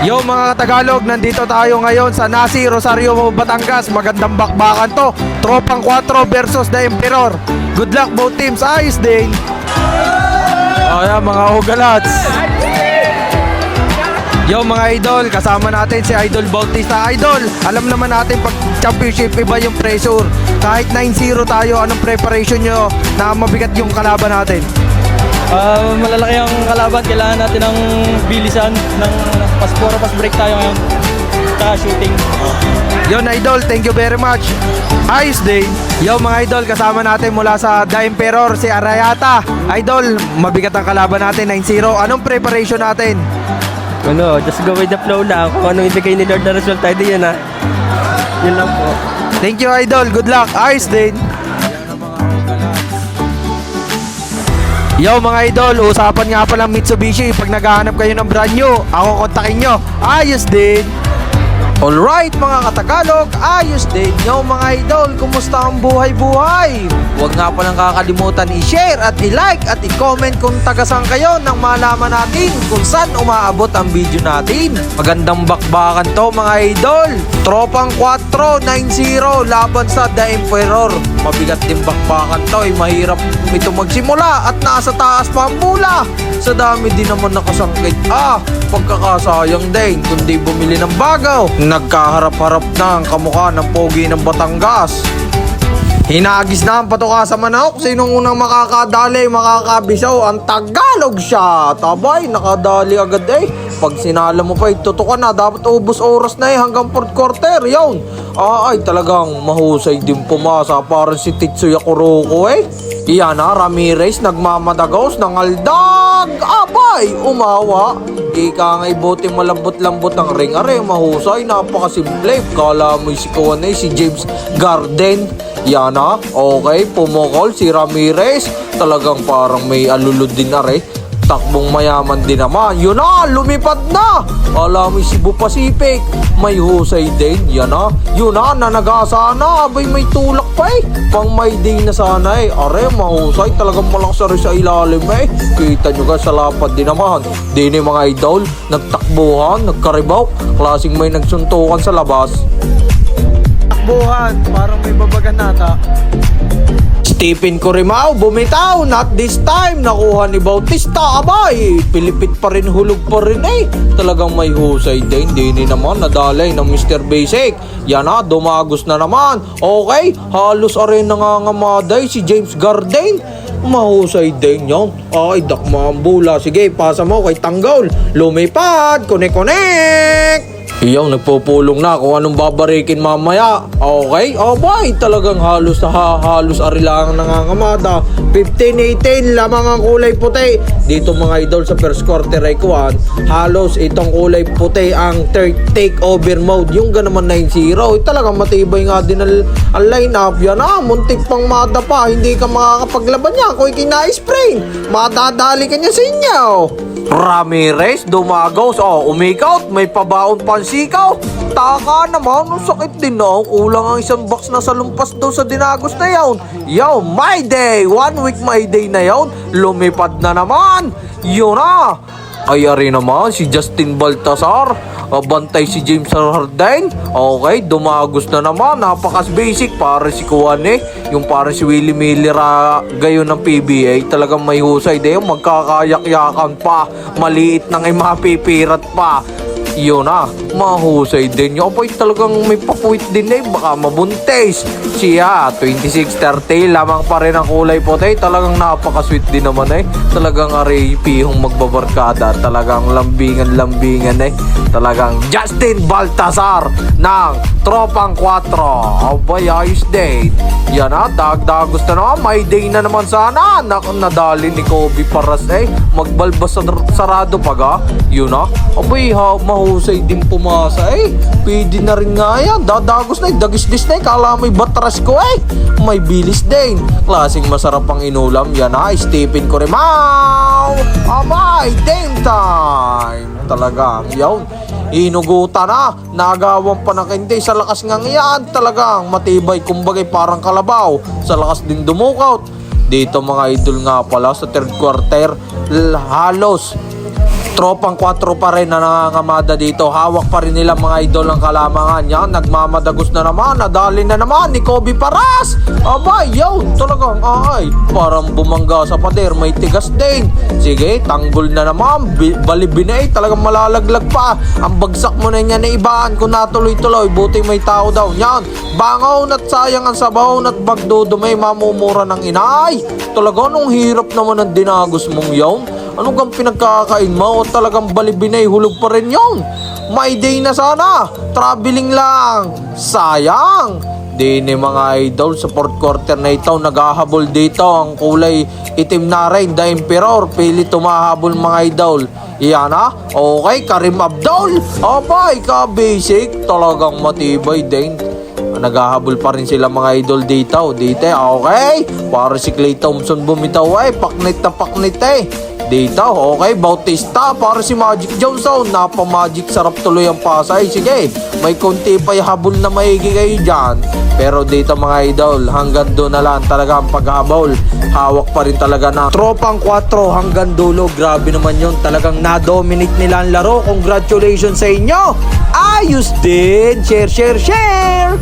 Yo mga Tagalog, nandito tayo ngayon sa Nasi Rosario, Batangas. Magandang bakbakan to. Tropang 4 versus the Emperor. Good luck both teams. Ayos din. Oh, yan, mga Hugalats. Yo mga idol, kasama natin si Idol Bautista. Idol, alam naman natin pag championship iba yung pressure. Kahit 9-0 tayo, anong preparation nyo na mabigat yung kalaban natin? Ah, malalaki ang kalaban. Kailangan natin ng bilisan. Ng pas puro pas break tayo ngayon. Tsaka shooting. Yon idol, thank you very much. Ayos din. Yo mga idol, kasama natin mula sa The Emperor, si Arayata. Idol, mabigat ang kalaban natin, 9-0. Anong preparation natin? Ano, just go with the flow lang. Kung anong ibigay ni Lord na result tayo din yun ha. Yun lang po. Thank you idol, good luck. Ayos din. Yo mga idol, usapan nga pala Mitsubishi Pag naghahanap kayo ng brand new, ako kontakin nyo Ayos din Alright mga katagalog, ayos din Yo mga idol, kumusta ang buhay-buhay? Huwag nga palang kakalimutan i-share at i-like at i-comment kung tagasang kayo nang malaman natin kung saan umaabot ang video natin. Magandang bakbakan to mga idol. Tropang 4-9-0 laban sa The Emperor. Mabigat din bakbakan to, eh, mahirap ito magsimula at nasa taas pa ang bula. Sa dami din naman nakasangkit. Ah, pagkakasayang din kundi bumili ng bagaw. Nagkaharap-harap na ang kamukha ng pogi ng Batangas. Hinagis na ang patuka sa manok. Sinong unang makakadali, makakabisaw? Ang Tagalog siya. Tabay, nakadali agad eh. Pag sinala mo pa, itutukan na. Dapat ubus oras na eh hanggang fourth quarter. Yun. Ah, ay, talagang mahusay din pumasa. Parang si Tetsuya Kuroko eh. Iyan na, Ramirez nagmamadagos ng aldag. Abay, umawa. Ika nga'y buti malambot-lambot ng ring. Are, mahusay, napakasimple. Kala mo'y si Kuwan eh, si James Garden. Yan na, okay, pumukol si Ramirez. Talagang parang may alulod din na rin. Takbong mayaman din naman. Yun na, lumipad na. Alam mo, Cebu Pacific. May husay din. Yan na. Yun na, nanagasa na. Abay, may tulak pa eh. Pang may day na sana eh. Are, mahusay. Talagang malakas sa ilalim eh. Kita nyo guys, sa din naman. Di ni mga idol, nagtakbuhan, nagkaribaw. Klaseng may nagsuntukan sa labas. Takbuhan, parang may babagan nata. Stephen Corimao bumitaw, not this time. Nakuha ni Bautista, abay. Pilipit pa rin, hulog pa rin eh. Talagang may husay din. Hindi naman nadalay ng Mr. Basic. Yan na, dumagos na naman. Okay, halos arin nangangamaday si James Garden. Mahusay din yan. Ay, dakma ang bula. Sige, pasa mo kay Tanggol. Lumipad, connect-connect. Iyaw, nagpupulong na kung anong babarikin mamaya. Okay? Oh boy, talagang halos na ha, halos ari lang nangangamada. 15-18 lamang ang kulay puti. Dito mga idol sa first quarter ay kuhan, halos itong kulay puti ang third takeover mode. Yung ganaman 9-0, eh, talagang matibay nga din ang, ang lineup. Yan ah, muntik pang mada pa. Hindi ka makakapaglaban niya kung ikina-sprain. Madadali ka niya sa inyo. Ramirez, dumagaw. Oh, umikaw. May pabaon pansikaw. Taka naman, ang sakit din na. Kulang ang isang box na sa lumpas daw sa dinagos na yawn. Yo, my day. One week my day na yawn. Lumipad na naman. Yun na. Ay, ari naman, si Justin Baltasar. Ah, Bantay si James Harden. Okay, dumagos na naman. Napakas basic para si Kuwan eh. Yung para si Willie Miller gayon ng PBA. Talagang may husay din. Magkakayak-yakan pa. Maliit nang ay mapipirat pa. Yun na, mahusay din yun. Apoy talagang may papuwit din eh. Baka mabuntis. Siya, 26-30 lamang pa rin ang kulay puti. Talagang napaka-sweet din naman eh. Talagang aray pihong magbabarkada. Talagang lambingan-lambingan eh. Talagang Justin Baltasar ng Tropang 4. Abay, ayos din. Yan na, dagdagos na. May day na naman sana. Nak nadali ni Kobe Paras eh. Magbalbas sa sarado pa ga. Yun na. Abay, ha, mahusay din pumasa eh. Pwede na rin nga yan. Dadagos na eh. Dagis-dis na eh. Kala may batras ko eh. May bilis din. Klaseng masarap ang inulam. Yan ha. Stephen Coremao. Abay, game time. Talagang yaw. Inugutan na. Nagawan pa ng hindi. Sa lakas nga yan. Talagang matibay. Kumbagay parang kalabaw. Sa lakas din dumukaut. Dito mga idol nga pala sa third quarter. Halos tropang 4 pa rin na nangangamada dito. Hawak pa rin nila mga idol ng kalamangan. Yan, nagmamadagos na naman. Nadali na naman ni Kobe Paras. Abay, yun, talagang ay. Parang bumangga sa pader, may tigas din. Sige, tanggol na naman. Bi- Balibinay, talagang malalaglag pa. Ang bagsak mo na niya na ibaan kung natuloy-tuloy. Buti may tao daw. Yan, bangaw at sayang ang sabaw at bagdudumay mamumura ng inay. Talaga, nung hirap naman ang dinagos mong yawn. Ano kang pinagkakain mo? O talagang balibinay hulog pa rin yun? May day na sana. Traveling lang. Sayang. Di ni mga idol sa fourth quarter na ito naghahabol dito ang kulay itim na rin the emperor pili tumahabol mga idol iyan ha okay Karim Abdul abay ka basic talagang matibay din Naghahabol pa rin sila mga idol dito. Dito, okay? Para si Clay Thompson bumitaw ay paknit na paknit eh. Dito, okay? Bautista para si Magic Johnson. Napa-magic sarap tuloy ang pasay. Sige, may konti pa habol na maigi kayo dyan. Pero dito mga idol, hanggang doon na lang talaga ang paghabol. Hawak pa rin talaga na tropang 4 hanggang dulo. Grabe naman yun. Talagang na-dominate nila ang laro. Congratulations sa inyo! Ayos din! Share, share, share!